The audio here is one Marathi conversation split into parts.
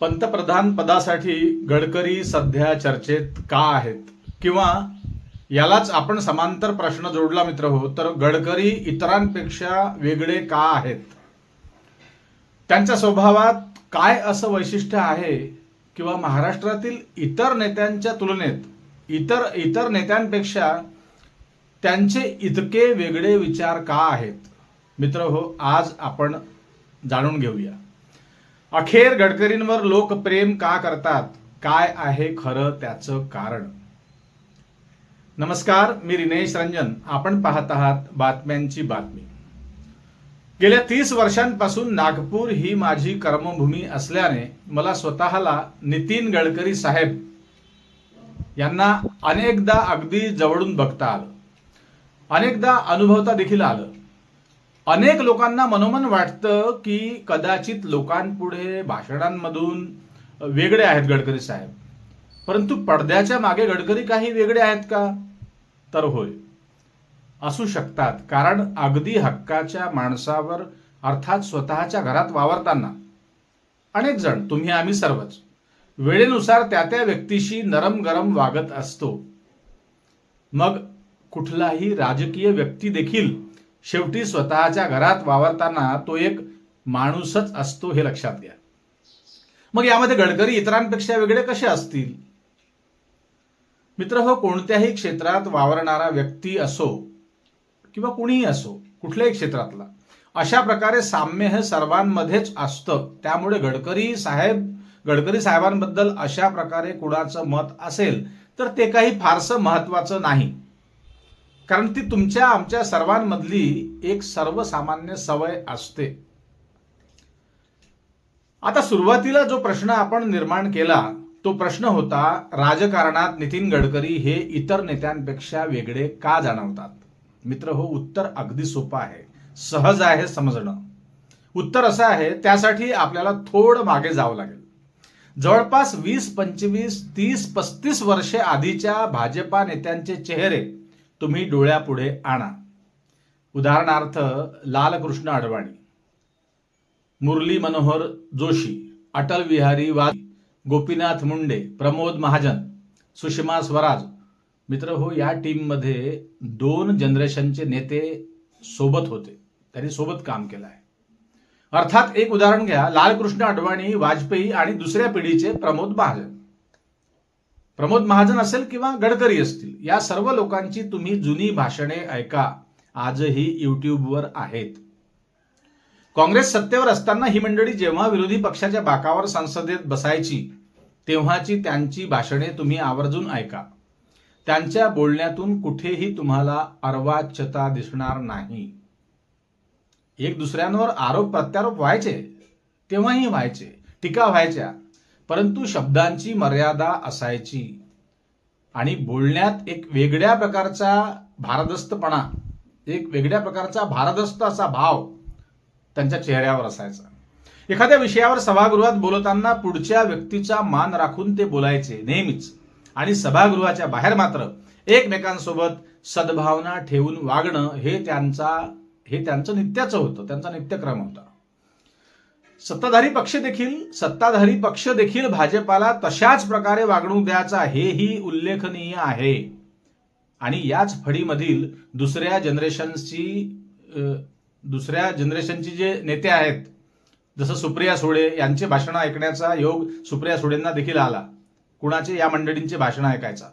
पंतप्रधान पदासाठी गडकरी सध्या चर्चेत का आहेत? किंवा यालाच आपण समांतर प्रश्न जोडला मित्र हो तर गडकरी इतरांपेक्षा वेगळे का आहेत? त्यांच्या स्वभावात काय असं वैशिष्ट्य आहे? किंवा महाराष्ट्रातील इतर नेत्यांच्या तुलनेत इतर इतर नेत्यांपेक्षा त्यांचे इतके वेगळे विचार का आहेत? मित्र हो आज आपण जाणून घेऊया. अखेर गडकरींवर लोक प्रेम का करतात? काय आहे खरं त्याचं कारण? नमस्कार मी रिनेश रंजन. आपण पाहत आहात बातम्यांची बातमी. गेल्या तीस वर्षांपासून नागपूर ही माझी कर्मभूमी असल्याने मला स्वतःला नितीन गडकरी साहेब यांना अनेकदा अगदी जवळून बघता आलं. अनेकदा अनुभवता देखील आलं. अनेक लोकांना मनोमन वाटतं की कदाचित लोकांपुढे भाषणांमधून वेगळे आहेत गडकरी साहेब. परंतु पडद्याच्या मागे गडकरी काही वेगळे आहेत का? तर होय. असू शकतात. कारण अगदी हक्काच्या माणसावर अर्थात स्वतःच्या घरात वावरताना. अनेक जण तुम्ही आम्ही सर्वच वेळेनुसार त्या त्या व्यक्तीशी नरम गरम वागत असतो. मग कुठलाही राजकीय व्यक्ती देखील शेवटी स्वतःच्या घरात वावरताना तो एक माणूसच असतो हे लक्षात घ्या. मग यामध्ये गडकरी इतरांपेक्षा वेगळे कसे असतील? मित्र हो कोणत्याही क्षेत्रात वावरणारा व्यक्ती असो किंवा कुणीही असो कुठल्याही क्षेत्रातला अशा प्रकारे साम्य हे सर्वांमध्येच असतं. त्यामुळे गडकरी साहेब गडकरी साहेबांबद्दल अशा प्रकारे कुणाचं मत असेल तर ते काही फारसं महत्वाचं नाही. कारण ती तुमच्या आमच्या सर्वांमधली एक सर्वसामान्य सवय असते. आता सुरुवातीला जो प्रश्न आपण निर्माण केला तो प्रश्न होता राजकारणात नितीन गडकरी हे इतर नेत्यांपेक्षा वेगळे का जाणवतात? मित्र हो उत्तर अगदी सोपं आहे. सहज आहे समजणं. उत्तर असं आहे त्यासाठी आपल्याला थोडं मागे जावं लागेल. जवळपास वीस पंचवीस तीस पस्तीस वर्षे आधीच्या भाजपा नेत्यांचे चेहरे तुम्ही डोळ्यापुढे आणा. उदाहरणार्थ लालकृष्ण अडवाणी मुरली मनोहर जोशी अटल बिहारी वाजपेयी गोपीनाथ मुंडे प्रमोद महाजन सुषमा स्वराज. मित्र हो या टीममध्ये दोन जनरेशनचे नेते सोबत होते. त्यांनी सोबत काम केलं आहे. अर्थात एक उदाहरण घ्या. लालकृष्ण अडवाणी वाजपेयी आणि दुसऱ्या पिढीचे प्रमोद महाजन. प्रमोद महाजन असेल किंवा गडकरी असतील या सर्व लोकांची तुम्ही जुनी भाषणे ऐका. आजही युट्यूबवर आहेत. काँग्रेस सत्तेवर असताना ही मंडळी जेव्हा विरोधी पक्षाच्या बाकावर संसदेत बसायची तेव्हाची त्यांची भाषणे तुम्ही आवर्जून ऐका. त्यांच्या बोलण्यातून कुठेही तुम्हाला अर्वाच्यता दिसणार नाही. एक दुसऱ्यांवर आरोप प्रत्यारोप व्हायचे तेव्हाही व्हायचे टीका व्हायच्या परंतु शब्दांची मर्यादा असायची. आणि बोलण्यात एक वेगळ्या प्रकारचा भारदस्तपणा एक वेगळ्या प्रकारचा भारदस्त असा भाव त्यांच्या चेहऱ्यावर असायचा. एखाद्या विषयावर सभागृहात बोलताना पुढच्या व्यक्तीचा मान राखून ते बोलायचे नेहमीच. आणि सभागृहाच्या बाहेर मात्र एकमेकांसोबत सद्भावना ठेवून वागणं हे त्यांचा हे त्यांचं नित्याचं होतं त्यांचा नित्यक्रम होता. सत्ताधारी पक्ष देखील सत्ताधारी पक्ष देखील भाजपाला तशाच प्रकारे वागणूक द्यायचा हेही उल्लेखनीय आहे. आणि याच फळीमधील दुसऱ्या जनरेशनची दुसऱ्या जनरेशनची जे नेते आहेत जसं सुप्रिया सुळे यांचे भाषणं ऐकण्याचा योग सुप्रिया सुळेंना देखील आला. कुणाचे? या मंडळींचे भाषण ऐकायचा.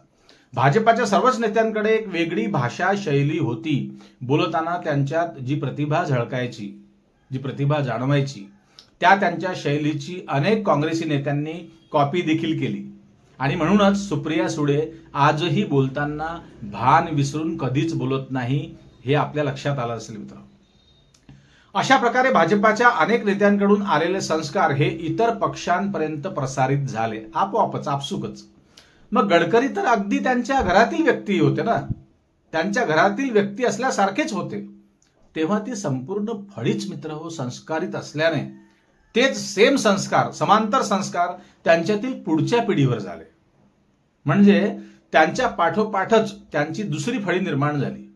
भाजपाच्या सर्वच नेत्यांकडे एक वेगळी भाषा शैली होती. बोलताना त्यांच्यात जी प्रतिभा झळकायची जी प्रतिभा जाणवायची त्या त्यांच्या शैलीची अनेक काँग्रेसी नेत्यांनी कॉपी देखील केली. आणि म्हणूनच सुप्रिया सुळे आजही बोलताना भान विसरून कधीच बोलत नाही हे आपल्या लक्षात आलं असेल मित्र. अशा प्रकारे भाजपाच्या अनेक नेत्यांकडून आलेले संस्कार हे इतर पक्षांपर्यंत प्रसारित झाले. आपोआपच आपसुकच. मग गडकरी तर अगदी त्यांच्या घरातील व्यक्ती होते ना? त्यांच्या घरातील व्यक्ती असल्यासारखेच होते. तेव्हा ती संपूर्ण फळीच मित्र हो संस्कारित असल्याने तेच सेम संस्कार समांतर संस्कार त्यांच्यातील पुढच्या पिढीवर झाले. म्हणजे त्यांच्या पाठोपाठच त्यांची दुसरी फळी निर्माण झाली.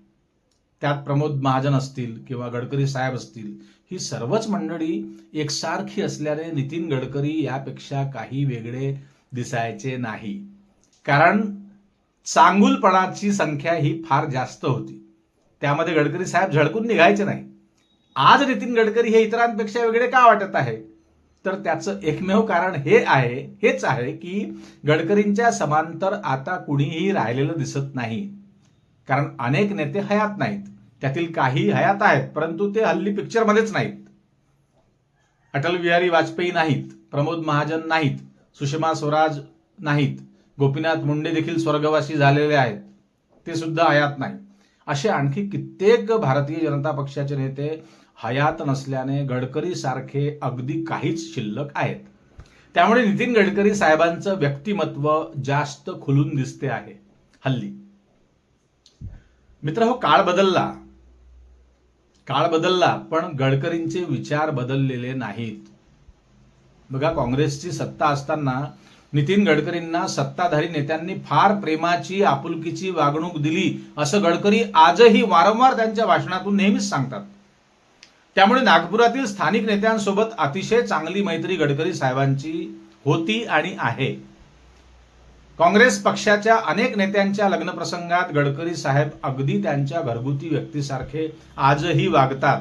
त्यात प्रमोद महाजन असतील किंवा गडकरी साहेब असतील ही सर्वच मंडळी एकसारखी असल्याने नितीन गडकरी यापेक्षा काही वेगळे दिसायचे नाही. कारण चांगुलपणाची संख्या ही फार जास्त होती. त्यामध्ये गडकरी साहेब झळकून निघायचे नाही. आज नितीन गडकरी हे इतरांपेक्षा वेगळे का वाटत आहे? तर त्याचं एकमेव कारण हे आहे हेच आहे की गडकरींच्या समांतर आता कुणीही राहिलेलं दिसत नाही. कारण अनेक नेते हयात नाहीत. त्यातील काही हयात आहेत परंतु ते हल्ली पिक्चरमध्येच नाहीत. अटल बिहारी वाजपेयी नाहीत प्रमोद महाजन नाहीत सुषमा स्वराज नाहीत गोपीनाथ मुंडे देखील स्वर्गवासी झालेले आहेत. ते सुद्धा हयात नाही असे आणखी कित्येक भारतीय जनता पक्षाचे नेते हयात नसल्याने गडकरी सारखे अगदी काहीच शिल्लक आहेत. त्यामुळे नितीन गडकरी साहेबांचं व्यक्तिमत्व जास्त खुलून दिसते आहे. हल्ली. मित्र हो काळ बदलला. काळ बदलला पण गडकरींचे विचार बदललेले नाहीत. बघा काँग्रेसची सत्ता असताना नितीन गडकरींना सत्ताधारी नेत्यांनी फार प्रेमाची आपुलकीची वागणूक दिली असं गडकरी आजही वारंवार त्यांच्या भाषणातून नेहमीच सांगतात. त्यामुळे नागपुरातील स्थानिक नेत्यांसोबत अतिशय चांगली मैत्री गडकरी साहेबांची होती आणि आहे. काँग्रेस पक्षाच्या अनेक नेत्यांच्या लग्नप्रसंगात गडकरी साहेब अगदी त्यांच्या घरगुती व्यक्तीसारखे आजही वागतात.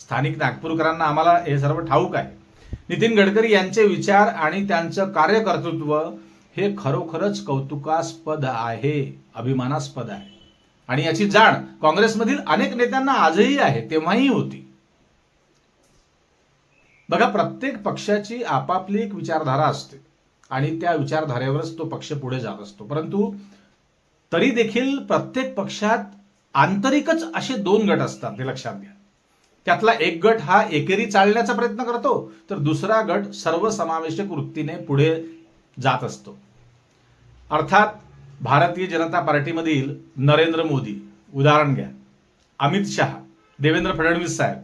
स्थानिक नागपूरकरांना आम्हाला हे सर्व ठाऊक आहे. नितीन गडकरी यांचे विचार आणि त्यांचं कार्यकर्तृत्व हे खरोखरच कौतुकास्पद आहे अभिमानास्पद आहे. आणि याची जाण काँग्रेसमधील अनेक नेत्यांना आजही आहे तेव्हाही होती. बघा प्रत्येक पक्षाची आपापली एक विचारधारा असते आणि त्या विचारधारेवरच तो पक्ष पुढे जात असतो. परंतु तरी देखील प्रत्येक पक्षात आंतरिकच असे दोन गट असतात हे लक्षात घ्या. त्यातला एक गट हा एकेरी चालण्याचा प्रयत्न करतो तर दुसरा गट सर्वसमावेशक वृत्तीने पुढे जात असतो. अर्थात भारतीय जनता पार्टीमधील नरेंद्र मोदी उदाहरण घ्या. अमित शहा देवेंद्र फडणवीस साहेब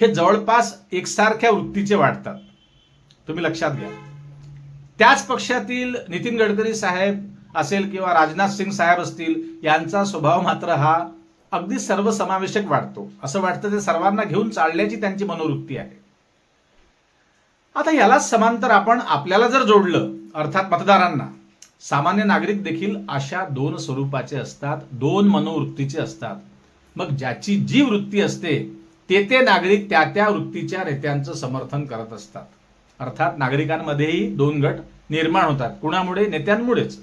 हे जवळपास एकसारख्या वृत्तीचे वाटतात तुम्ही लक्षात घ्या. त्याच पक्षातील नितीन गडकरी साहेब असेल किंवा राजनाथ सिंग साहेब असतील यांचा स्वभाव मात्र हा अगदी सर्वसमावेशक वाटतो असं वाटतं ते सर्वांना घेऊन चालण्याची त्यांची मनोवृत्ती आहे. आता यालाच समांतर आपण आपल्याला जर जोडलं अर्थात मतदारांना सामान्य नागरिक देखील अशा दोन स्वरूपाचे असतात दोन मनोवृत्तीचे असतात. मग ज्याची जी वृत्ती असते ते ते नागरिक त्या त्या वृत्तीच्या नेत्यांचं समर्थन करत असतात. अर्थात नागरिकांमध्येही दोन गट निर्माण होतात. कुणामुळे? नेत्यांमुळेच.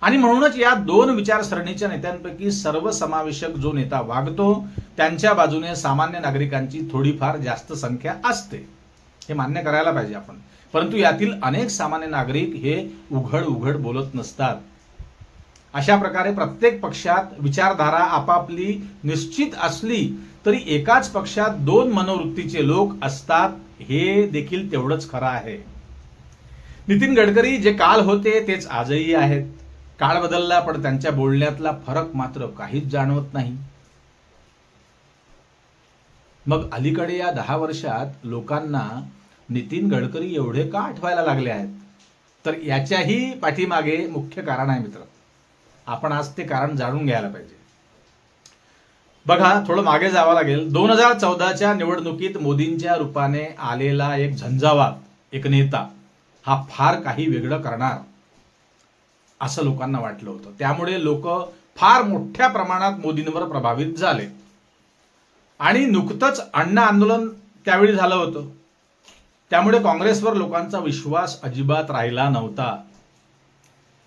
आणि म्हणूनच या दोन विचारसरणीच्या नेत्यांपैकी सर्वसमावेशक जो नेता वागतो त्यांच्या बाजूने सामान्य नागरिकांची थोडीफार जास्त संख्या असते. हे मान्य करायला पाहिजे आपण. परंतु यातील अनेक सामान्य नागरिक हे उघड उघड बोलत नसतात. अशा प्रकारे प्रत्येक पक्षात विचारधारा आपापली निश्चित असली तरी एकाच पक्षात दोन मनोवृत्तीचे लोक असतात हे देखील तेवढंच खरं आहे. नितीन गडकरी जे काल होते तेच आजही आहेत. काळ बदलला पण त्यांच्या बोलण्यातला फरक मात्र काहीच जाणवत नाही. मग अलीकडे या दहा वर्षात लोकांना नितीन गडकरी एवढे का आठवायला लागले आहेत? तर याच्याही पाठीमागे मुख्य कारण आहे मित्र. आपण आज ते कारण जाणून घ्यायला पाहिजे. बघा थोडं मागे जावं लागेल. दोन हजार चौदाच्या निवडणुकीत मोदींच्या रूपाने आलेला एक झंझावात एक नेता. हा फार काही वेगळं करणार. असं लोकांना वाटलं होतं. त्यामुळे लोक फार मोठ्या प्रमाणात मोदींवर प्रभावित झाले. आणि नुकतंच अण्णा आंदोलन त्यावेळी झालं होतं. त्यामुळे काँग्रेसवर लोकांचा विश्वास अजिबात राहिला नव्हता.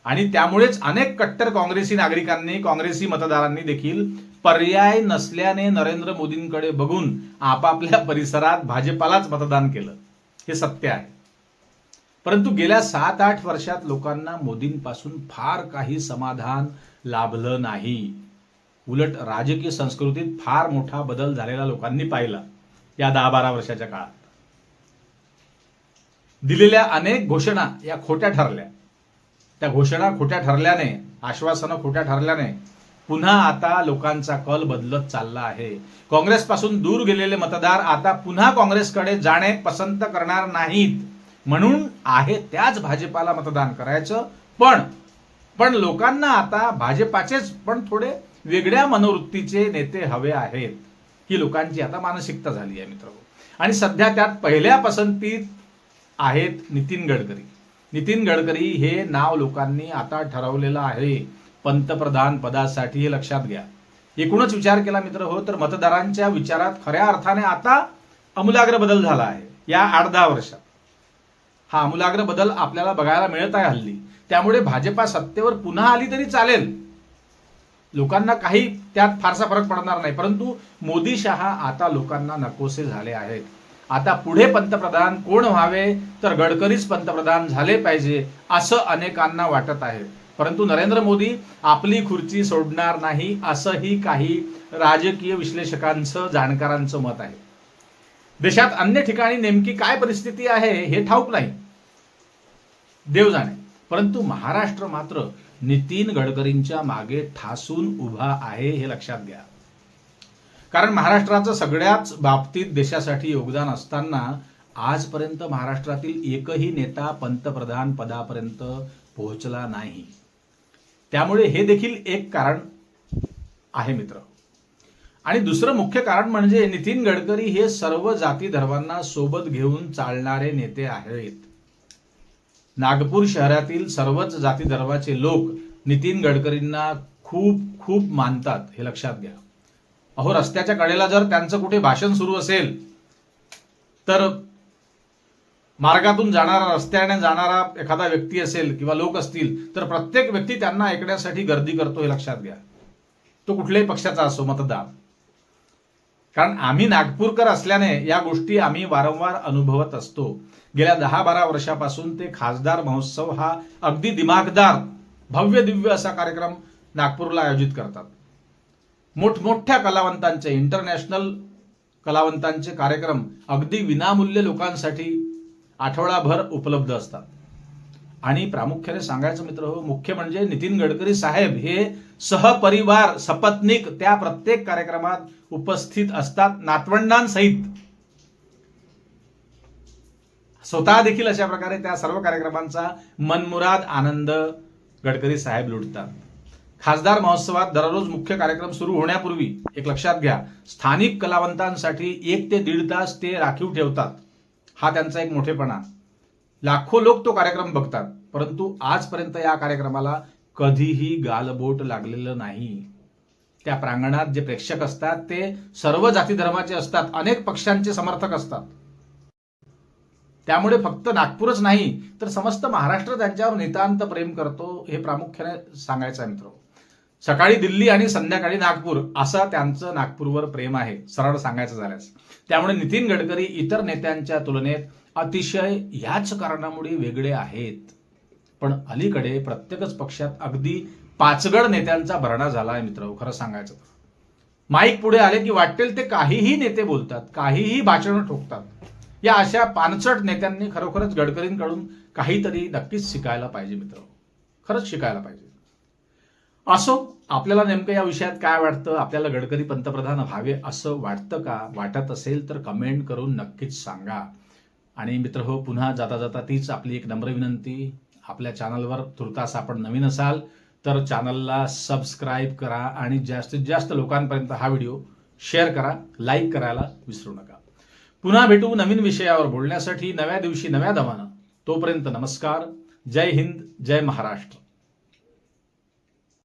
आणि त्यामुळेच अनेक कट्टर काँग्रेसी नागरिकांनी काँग्रेसी मतदारांनी देखील पर्याय नसल्याने नरेंद्र मोदींकडे बघून आपापल्या परिसरात भाजपालाच मतदान केलं. हे सत्य आहे. परंतु गेल्या सात आठ वर्षात लोकांना मोदींपासून फार काही समाधान लाभलं नाही. उलट राजकीय संस्कृतीत फार मोठा बदल झालेला लोकांनी पाहिला या दहा बारा वर्षाच्या काळात. दिलेल्या अनेक घोषणा या खोट्या ठरल्या. त्या घोषणा खोट्या ठरल्याने आश्वासनं खोट्या ठरल्याने पुन्हा आता लोकांचा कल बदलत चालला आहे. काँग्रेसपासून दूर गेलेले मतदार आता पुन्हा काँग्रेसकडे जाणे पसंत करणार नाहीत. म्हणून आहे त्याच भाजपाला मतदान करायचं. पण पण लोकांना आता भाजपाचेच पण थोडे वेगळ्या मनोवृत्तीचे नेते हवे आहेत ही लोकांची आता मानसिकता झाली आहे मित्र आणि सध्या त्यात पहिल्या पसंतीत आहेत नितीन गडकरी. नितीन गडकरी हे नाव लोकांनी आता ठरवलेलं आहे. पंतप्रधान पदासाठी हे लक्षात घ्या. एकूणच विचार केला मित्र हो तर मतदारांच्या विचारात खऱ्या अर्थाने आता अमूलाग्र बदल झाला आहे. या आठ दहा वर्षात. हा आमूलाग्र बदल आपल्याला बघायला मिळत आहे हल्ली. त्यामुळे भाजपा सत्तेवर पुन्हा आली तरी चालेल. लोकांना काही त्यात फारसा फरक पडणार नाही. परंतु मोदी शहा आता लोकांना नकोसे झाले आहेत. आता पुढे पंतप्रधान कोण व्हावे? तर गडकरीच पंतप्रधान झाले पाहिजे असं अनेकांना वाटत आहे. परंतु नरेंद्र मोदी आपली खुर्ची सोडणार नाही असंही काही राजकीय विश्लेषकांचं जाणकारांचं मत आहे. देशात अन्य ठिकाणी नेमकी काय परिस्थिती आहे हे ठाऊक नाही. देव जाणे. परंतु महाराष्ट्र मात्र नितीन गडकरींच्या मागे ठासून उभा आहे हे लक्षात घ्या. कारण महाराष्ट्राचं सगळ्याच बाबतीत देशासाठी योगदान असताना आजपर्यंत महाराष्ट्रातील एकही नेता पंतप्रधान पदापर्यंत पोहोचला नाही. त्यामुळे हे देखील एक कारण आहे मित्र. आणि दुसरं मुख्य कारण म्हणजे नितीन गडकरी हे सर्व जाती धर्मांना सोबत घेऊन चालणारे नेते आहेत. नागपूर शहरातील सर्वच जाती धर्माचे लोक नितीन गडकरींना खूप खूप मानतात हे लक्षात घ्या. अहो रस्त्याच्या कडेला जर त्यांचं कुठे भाषण सुरू असेल तर मार्गातून जाणारा रस्त्याने जाणारा एखादा व्यक्ती असेल किंवा लोक असतील तर प्रत्येक व्यक्ती त्यांना ऐकण्यासाठी गर्दी करतो हे लक्षात घ्या. तो कुठल्याही पक्षाचा असो मतदार. कारण आम्ही नागपूरकर असल्याने या गोष्टी आम्ही वारंवार अनुभवत असतो. गेल्या दहा बारा वर्षापासून ते खासदार महोत्सव हा अगदी दिमागदार भव्य दिव्य असा कार्यक्रम नागपूरला आयोजित करतात. मोठमोठ्या कलावंतांचे इंटरनॅशनल कलावंतांचे कार्यक्रम अगदी विनामूल्य लोकांसाठी आठवडाभर उपलब्ध असतात. आणि प्रामुख्याने सांगायचं मित्र हो मुख्य म्हणजे नितीन गडकरी साहेब हे सहपरिवार सपत्निक त्या प्रत्येक कार्यक्रमात उपस्थित असतात नातवंडांसहित. स्वतः देखील अशा प्रकारे त्या सर्व कार्यक्रमांचा मनमुराद आनंद गडकरी साहेब लुटतात. खासदार महोत्सवात दररोज मुख्य कार्यक्रम सुरू होण्यापूर्वी एक लक्षात घ्या स्थानिक कलावंतांसाठी एक ते दीड तास ते राखीव ठेवतात. हा त्यांचा एक मोठेपणा. लाखो लोक तो कार्यक्रम बघतात परंतु आजपर्यंत या कार्यक्रमाला कधीही गालबोट लागलेलं नाही. त्या प्रांगणात जे प्रेक्षक असतात ते सर्व जाती धर्माचे असतात अनेक पक्षांचे समर्थक असतात. त्यामुळे फक्त नागपूरच नाही तर समस्त महाराष्ट्र त्यांच्यावर नितांत प्रेम करतो हे प्रामुख्याने सांगायचं आहे मित्र सकाळी दिल्ली आणि संध्याकाळी नागपूर असं त्यांचं नागपूरवर प्रेम आहे सरळ सांगायचं झाल्यास. त्यामुळे नितीन गडकरी इतर नेत्यांच्या तुलनेत अतिशय ह्याच कारणामुळे वेगळे आहेत. पण अलीकडे प्रत्येकच पक्षात अगदी पाचगड नेत्यांचा भरणा झाला आहे मित्र खरं सांगायचं माईक पुढे आले की वाटेल ते काहीही नेते बोलतात काहीही भाषणं ठोकतात. या अशा पानचट नेत्यांनी खरोखरच गडकरींकडून काहीतरी नक्कीच शिकायला पाहिजे मित्र. खरंच शिकायला पाहिजे. असो आपल्याला नेमकं या विषयात काय वाटतं आपल्याला गडकरी पंतप्रधान व्हावे असं वाटतं का वाटत असेल तर कमेंट करून नक्कीच सांगा. आणि मित्र हो पुन्हा जाता जाता तीच आपली एक नम्र विनंती. आपल्या चॅनलवर तुर्तास आपण नवीन असाल तर चॅनलला सबस्क्राईब करा आणि जास्तीत जास्त लोकांपर्यंत हा व्हिडिओ शेअर करा लाईक करायला विसरू नका. पुन्हा भेटू नवीन विषयावर बोलण्यासाठी नव्या दिवशी नव्या दमानं. तोपर्यंत नमस्कार. जय हिंद जय महाराष्ट्र.